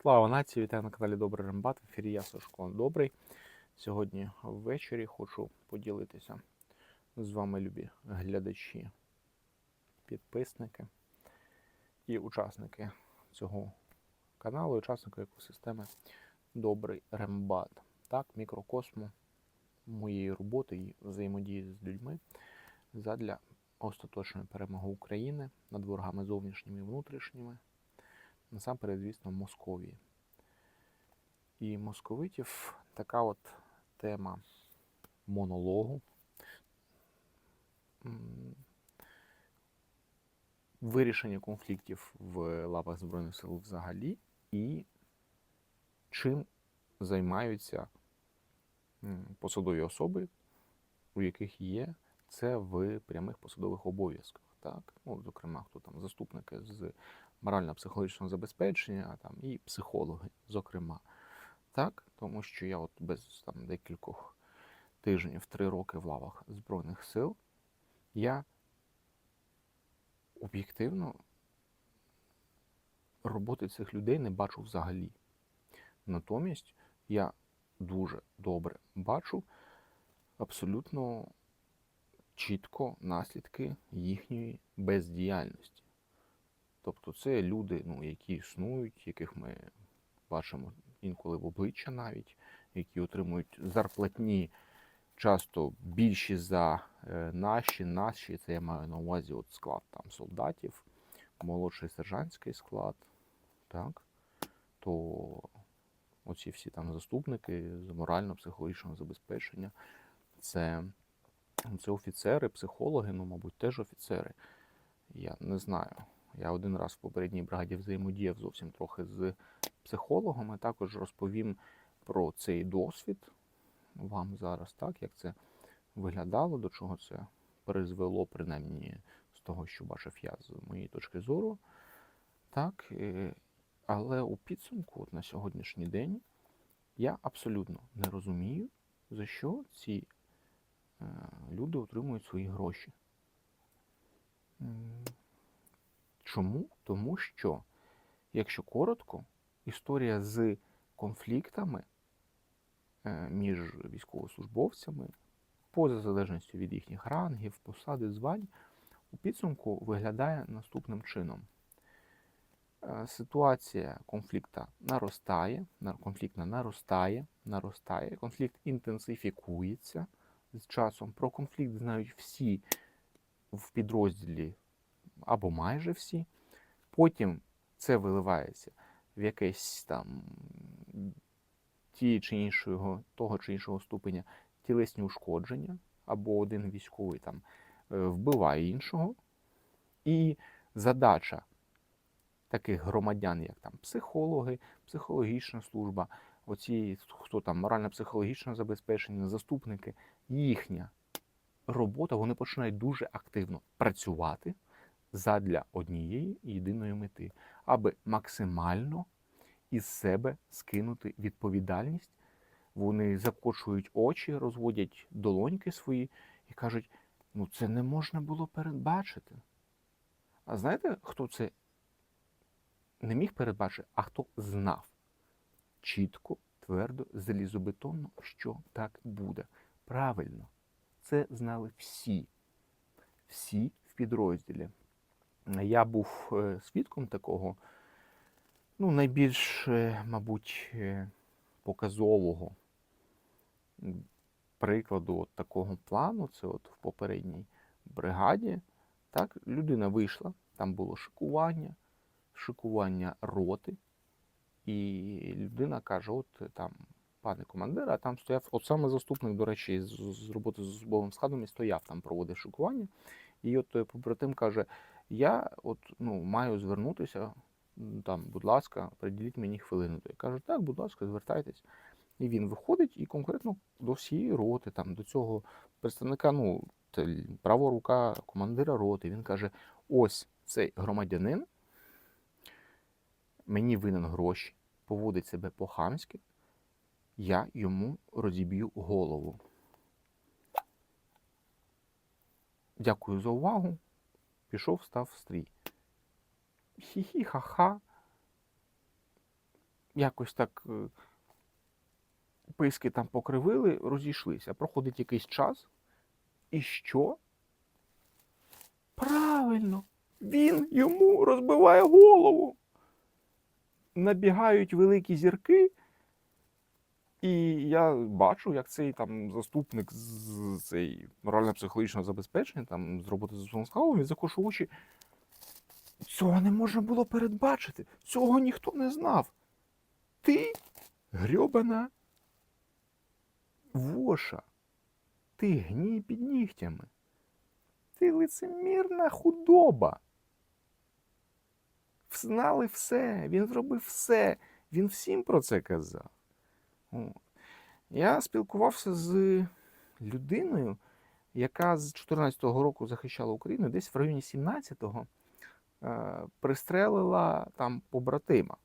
Слава нації! Вітаю на каналі Добрий Рембат. В ефірі я Сашко Добрий. Сьогодні ввечері хочу поділитися з вами, любі глядачі, підписники і учасники цього каналу, учасники екосистеми Добрий Рембат. Так, мікрокосму моєї роботи і взаємодії з людьми задля остаточної перемоги України над ворогами зовнішніми і внутрішніми насамперед, звісно, Московії. І московитів така от тема монологу. Вирішення конфліктів в лапах Збройних сил взагалі, і чим займаються посадові особи, у яких є це в прямих посадових обов'язках. Так? Ну, зокрема, хто там заступники з морально-психологічного забезпечення, а там і психологи, зокрема. Так, тому що я от без там декількох тижнів, три роки в лавах Збройних сил, я об'єктивно роботи цих людей не бачу взагалі. Натомість я дуже добре бачу абсолютно чітко наслідки їхньої бездіяльності. Тобто це люди, ну, які існують, яких ми бачимо інколи в обличчя навіть, які отримують зарплатні часто більші за е, наші, наші, це я маю на увазі от склад там солдатів, молодший сержантський склад, так, то оці всі там заступники з морально-психологічного забезпечення, це, це офіцери, психологи, ну, мабуть, теж офіцери. Я не знаю. Я один раз в попередній бригаді взаємодіяв зовсім трохи з психологом, і також розповім про цей досвід вам зараз, так, як це виглядало, до чого це призвело, принаймні з того, що бачив я з моєї точки зору. Так, е, але у підсумку от на сьогоднішній день я абсолютно не розумію, за що ці е, люди отримують свої гроші. Чому? Тому що, якщо коротко, історія з конфліктами е, між військовослужбовцями, поза залежністю від їхніх рангів, посади, звань, у підсумку виглядає наступним чином. Е, Ситуація конфлікта наростає, конфліктна наростає, наростає, конфлікт інтенсифікується з часом. Про конфлікт знають всі в підрозділі або майже всі. Потім це виливається в якесь там ті чи іншого, того чи іншого ступеня тілесні ушкодження, або один військовий там е, вбиває іншого. І задача таких громадян, як там психологи, психологічна служба, оці, хто там морально-психологічне забезпечення, заступники, їхня робота, вони починають дуже активно працювати задля однієї єдиної мети, аби максимально із себе скинути відповідальність. Вони закочують очі, розводять долоньки свої і кажуть: ну це не можна було передбачити. А знаєте, хто це не міг передбачити, а хто знав чітко, твердо, залізобетонно, що так буде. Правильно, це знали всі, всі в підрозділі. Я був е, свідком такого, ну, найбільш, е, мабуть, е, показового прикладу от такого плану. Це от в попередній бригаді. Так, людина вийшла, там було шикування, шикування роти, і людина каже: от там, пане командир, а там стояв, от саме заступник, до речі, з, з роботи з особовим складом і стояв там, проводив шикування. І от побратим каже: я от, ну, маю звернутися, там, будь ласка, приділіть мені хвилину. Я кажу, так, будь ласка, звертайтесь. І він виходить і конкретно до всієї роти, там, до цього представника, ну, права рука командира роти. Він каже: ось цей громадянин мені винен гроші, поводить себе по-хамськи, я йому розіб'ю голову. Дякую за увагу. Пішов, став стрій. Хі-хі, ха-ха. якось так е, писки там покривили, розійшлися. Проходить якийсь час. І що? Правильно, він йому розбиває голову. Набігають великі зірки, і я бачу, як цей там заступник з цей морально-психологічного забезпечення, там з роботи з заступником він закошив очі. Цього не можна було передбачити. Цього ніхто не знав. Ти грьобана воша. Ти гній під нігтями. Ти лицемірна худоба. Знали все, він зробив все. Він всім про це казав. Я спілкувався з людиною, яка з 14-го року захищала Україну, десь в районі 17-го е, пристрелила там побратима.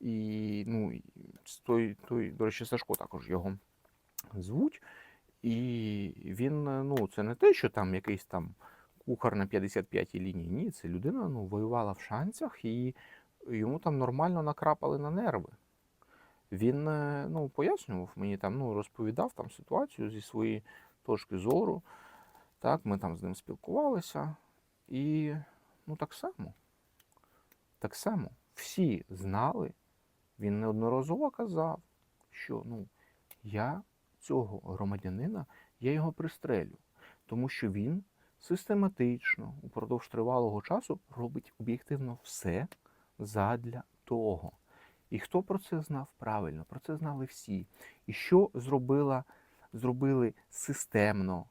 І ну, той, той, до речі, Сашко також його звуть. І він, е, ну, це не те, що там якийсь там кухар на 55-й лінії. Ні, це людина ну, воювала в шанцях, і йому там нормально накрапали на нерви. Він е, ну, пояснював мені там, ну, розповідав там ситуацію зі своєї точки зору. Так, ми там з ним спілкувалися. І ну, так само. Так само всі знали, він неодноразово казав, що ну, я цього громадянина, я його пристрелю, тому що він систематично упродовж тривалого часу робить об'єктивно все задля того. І хто про це знав правильно? Про це знали всі. І що зробила, зробили системно,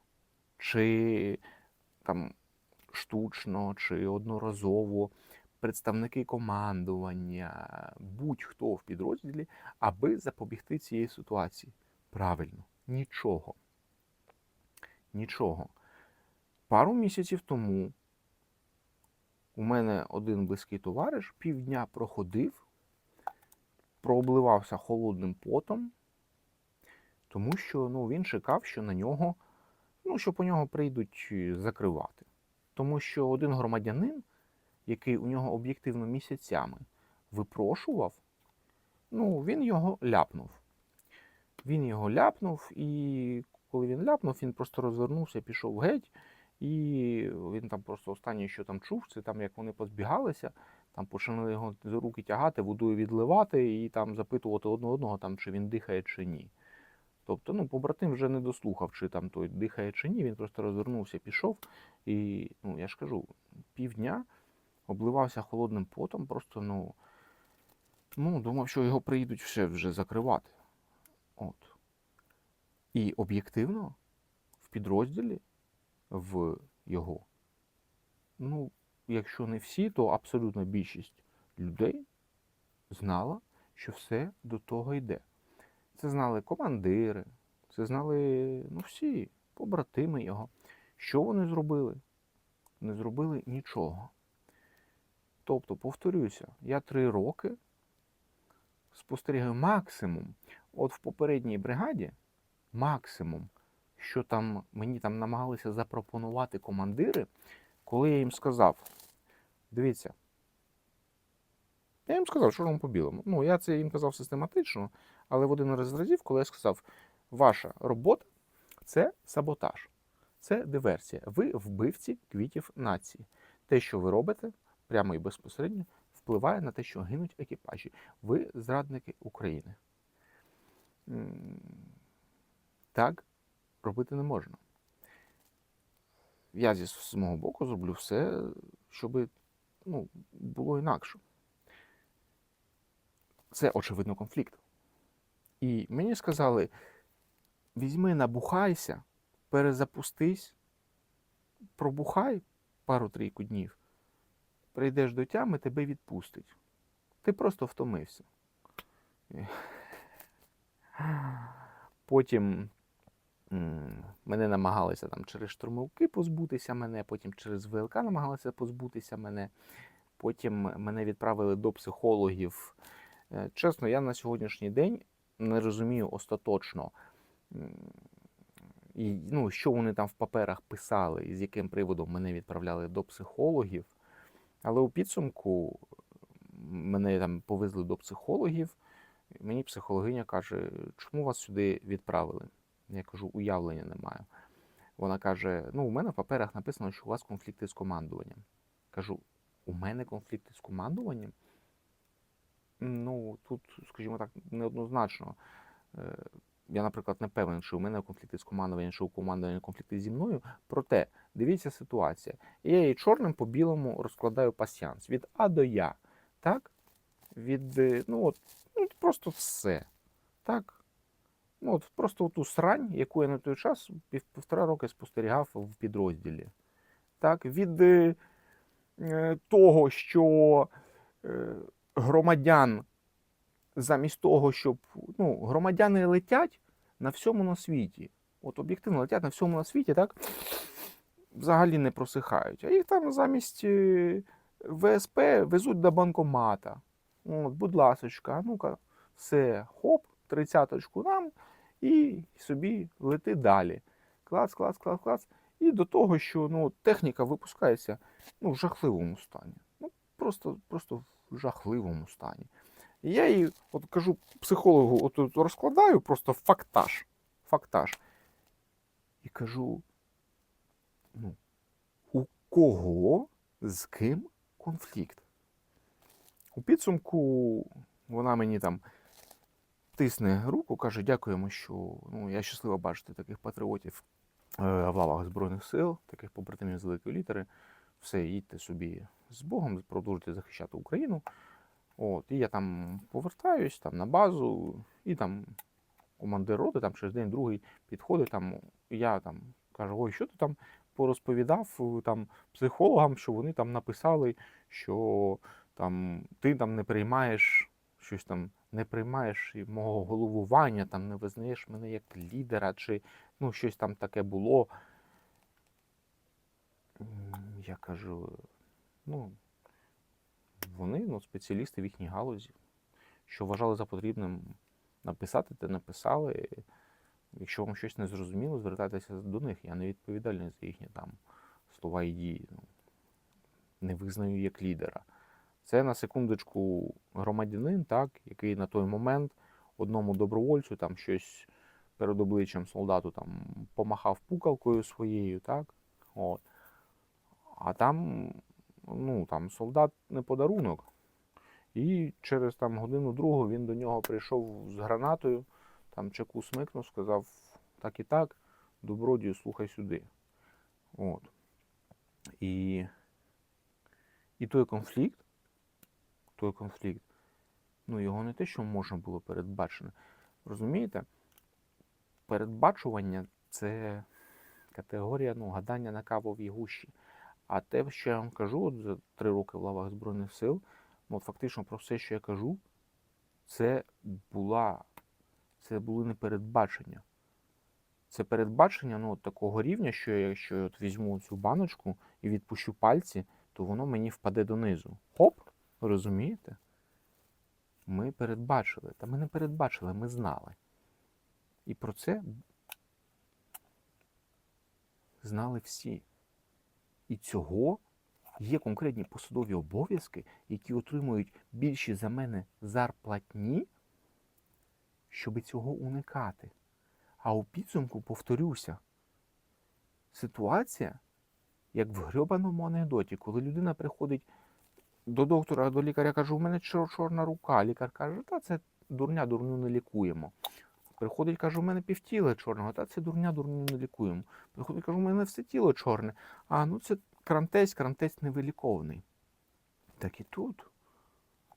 чи там штучно, чи одноразово представники командування, будь-хто в підрозділі, аби запобігти цієї ситуації. Правильно, нічого. Нічого. Пару місяців тому у мене один близький товариш півдня проходив, прообливався холодним потом, тому що ну, він чекав, що на нього, ну, що по нього прийдуть е, закривати. Тому що один громадянин, який у нього об'єктивно місяцями випрошував, ну, він його ляпнув. Він його ляпнув, і коли він ляпнув, він просто розвернувся, пішов геть. І він там просто останнє, що там чув, це там як вони позбігалися, там почали його за руки тягати, водою відливати і там запитувати одне одного, там, чи він дихає, чи ні. Тобто, ну, побратим вже не дослухав, чи там той дихає, чи ні. Він просто розвернувся, пішов. І, ну, я ж кажу, півдня обливався холодним потом, просто, ну, ну, думав, що його приїдуть все вже закривати. От. І об'єктивно в підрозділі в його. Ну, якщо не всі, то абсолютно більшість людей знала, що все до того йде. Це знали командири, це знали ну, всі побратими його. Що вони зробили? Не зробили нічого. Тобто, повторюся, я три роки спостерігаю максимум. От в попередній бригаді максимум що там мені там намагалися запропонувати командири, коли я їм сказав: дивіться, я їм сказав, що вам по білому. Ну, я це їм казав систематично, але в один з разів, коли я сказав, ваша робота це саботаж, це диверсія. Ви вбивці квітів нації. Те, що ви робите, прямо і безпосередньо, впливає на те, що гинуть екіпажі. Ви зрадники України. Так робити не можна. Я зі з мого боку зроблю все, щоб ну, було інакше. Це, очевидно, конфлікт. І мені сказали: візьми, набухайся, перезапустись, пробухай пару-трійку днів, прийдеш до тями, тебе відпустить. Ти просто втомився. Потім Мене намагалися там через штурмовки позбутися мене, потім через ВЛК намагалися позбутися мене. Потім мене відправили до психологів. Е, чесно, я на сьогоднішній день не розумію остаточно, і, ну, що вони там в паперах писали, і з яким приводом мене відправляли до психологів. Але у підсумку мене там повезли до психологів. Мені психологиня каже, чому вас сюди відправили? Я кажу, уявлення не маю. Вона каже: ну, у мене в паперах написано, що у вас конфлікти з командуванням. Кажу, у мене конфлікти з командуванням? Ну, тут, скажімо так, неоднозначно. Е, Я, наприклад, не певен, чи у мене конфлікти з командуванням, чи у командування конфлікти зі мною. Проте, дивіться ситуація. Я її чорним по білому розкладаю пасіанс від А до Я. Так? Від, е, ну, от, ну, просто все. Так? Ну, от просто ту срань, яку я на той час пів, півтора роки спостерігав в підрозділі. Так? Від е, е, того, що е, громадян замість того, щоб ну, громадяни летять на всьому на світі. От об'єктивно летять на всьому на світі, так? Взагалі не просихають. А їх там замість е, ВСП везуть до банкомата. От, будь ласочка, ну-ка, все, хоп, тридцяточку нам і собі лети далі. Клац, клац, клац, клац. І до того, що ну, техніка випускається ну, в жахливому стані. Ну, просто, просто в жахливому стані. І я їй от кажу психологу, от, от розкладаю просто фактаж. Фактаж. І кажу: ну, у кого з ким конфлікт? У підсумку вона мені там тисне руку, каже: дякуємо, що ну, я щаслива бачити таких патріотів е, в лавах Збройних сил, таких побратимів з великої літери. Все, їдьте собі з Богом, продовжуйте захищати Україну. От, і я там повертаюсь там, на базу, і там командир роти там через день другий підходить. Там, я там кажу, ой, що ти там порозповідав е, там, психологам, що вони там написали, що там, ти там не приймаєш щось там, не приймаєш мого головування, там не визнаєш мене як лідера, чи ну, щось там таке було. Я кажу, ну, вони ну, спеціалісти в їхній галузі, що вважали за потрібним написати, те написали. Якщо вам щось не зрозуміло, звертайтеся до них. Я не відповідальний за їхні там слова і дії. Ну, не визнаю як лідера. Це на секундочку громадянин, так, який на той момент одному добровольцю там щось перед обличчям солдату там помахав пукалкою своєю, так? От. А там, ну, там солдат не подарунок. І через там годину-другу він до нього прийшов з гранатою, там чеку смикнув, сказав так і так, добродію, слухай сюди. От. І, і той конфлікт, той конфлікт, ну його не те, що можна було передбачено. Розумієте? Передбачування це категорія ну, гадання на кавовій гущі. А те, що я вам кажу, от за три роки в лавах Збройних сил, ну, от фактично про все, що я кажу, це була, це були не передбачення. Це передбачення ну, от такого рівня, що я, якщо я от візьму цю баночку і відпущу пальці, то воно мені впаде донизу. Хоп, розумієте? Ми передбачили. Та ми не передбачили, ми знали. І про це знали всі. І цього є конкретні посадові обов'язки, які отримують більші за мене зарплатні, щоб цього уникати. А у підсумку, повторюся, ситуація, як в грьобаному анекдоті, коли людина приходить до доктора, до лікаря, каже, у мене чорна рука. Лікар каже, та це дурня, дурню не лікуємо. Приходить, каже, у мене півтіла чорного, та це дурня, дурню не лікуємо. Приходить, каже, у мене все тіло чорне. А ну це крантець, крантець невиліковний. Так і тут.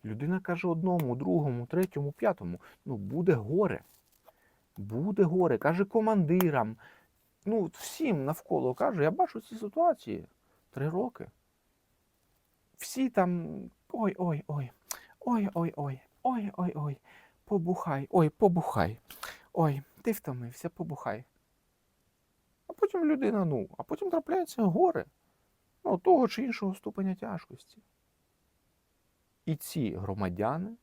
Людина каже одному, другому, третьому, п'ятому. Ну, буде горе. Буде горе. Каже командирам. Ну, всім навколо каже, я бачу ці ситуації. Три роки. Всі там. Ой, ой, ой. Ой, ой, ой. Ой, ой, ой. Побухай. Ой, побухай. Ой, ти втомився, побухай. А потім людина, ну, а потім трапляється горе. Ну, того чи іншого ступеня тяжкості. І ці громадяни,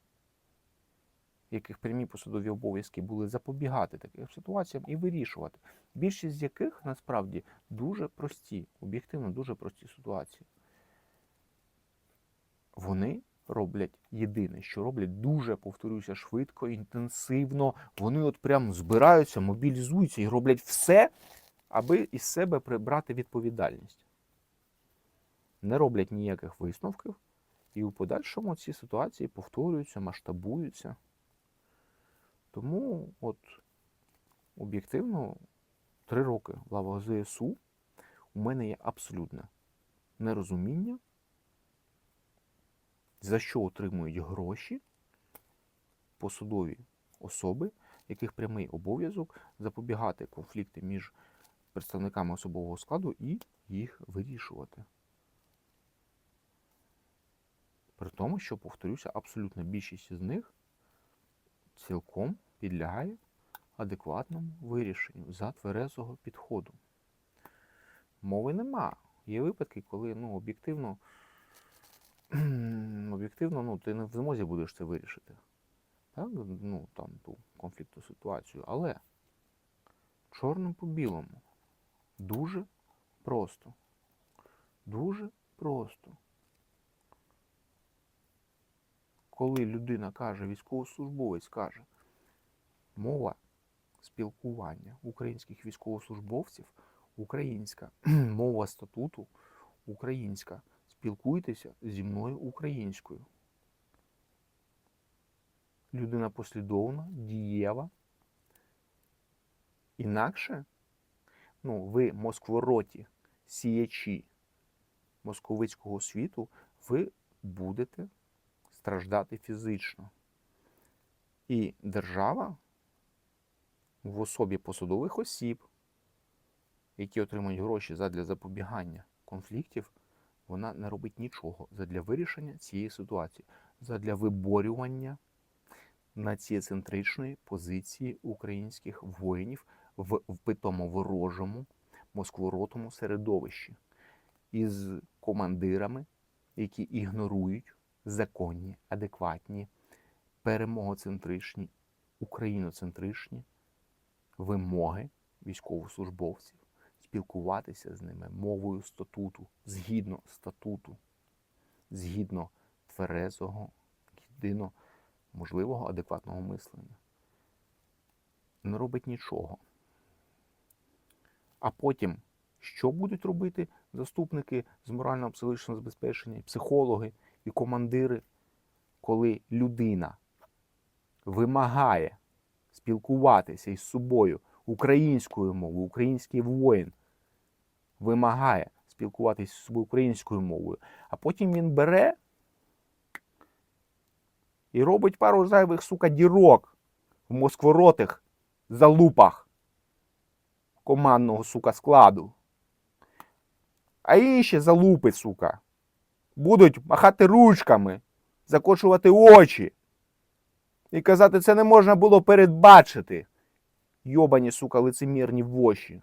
яких прямі посадові обов'язки були запобігати таким ситуаціям і вирішувати, більшість з яких насправді дуже прості, об'єктивно дуже прості ситуації. Вони роблять єдине, що роблять дуже, повторюся, швидко, інтенсивно. Вони от прям збираються, мобілізуються і роблять все, аби із себе прибрати відповідальність. Не роблять ніяких висновків, і у подальшому ці ситуації повторюються, масштабуються. Тому, от, об'єктивно, три роки в лавах ЗСУ у мене є абсолютне нерозуміння, за що отримують гроші посадові особи, яких прямий обов'язок запобігати конфлікти між представниками особового складу і їх вирішувати. При тому, що, повторюся, абсолютна більшість з них цілком підлягає адекватному вирішенню за тверезого підходу. Мови нема. Є випадки, коли ну, об'єктивно, об'єктивно ну, ти не в змозі будеш це вирішити. Так? Ну, там, ту конфліктну ситуацію. Але чорним по білому. Дуже просто. Дуже просто. Коли людина каже, військовослужбовець каже, мова спілкування українських військовослужбовців українська, мова статуту українська. Спілкуйтеся зі мною українською. Людина послідовна, дієва. Інакше, ну, ви москвороті, сіячі московицького світу, ви будете страждати фізично. І держава в особі посадових осіб, які отримують гроші задля запобігання конфліктів, вона не робить нічого задля вирішення цієї ситуації, задля виборювання націєцентричної позиції українських воїнів в вбитому ворожому москворотому середовищі із командирами, які ігнорують законні, адекватні, перемогоцентричні, україноцентричні вимоги військовослужбовців, спілкуватися з ними мовою статуту, згідно статуту, згідно тверезого, єдино можливого адекватного мислення. Не робить нічого. А потім, що будуть робити заступники з морального психологічного забезпечення, психологи і командири, коли людина вимагає спілкуватися із собою українською мовою, український воїн вимагає спілкуватися з українською мовою, а потім він бере і робить пару зайвих, сука, дірок в москворотих залупах командного, сука, складу. А інші залупи, сука, будуть махати ручками, закочувати очі і казати, це не можна було передбачити. Йобані, сука, лицемірні воші.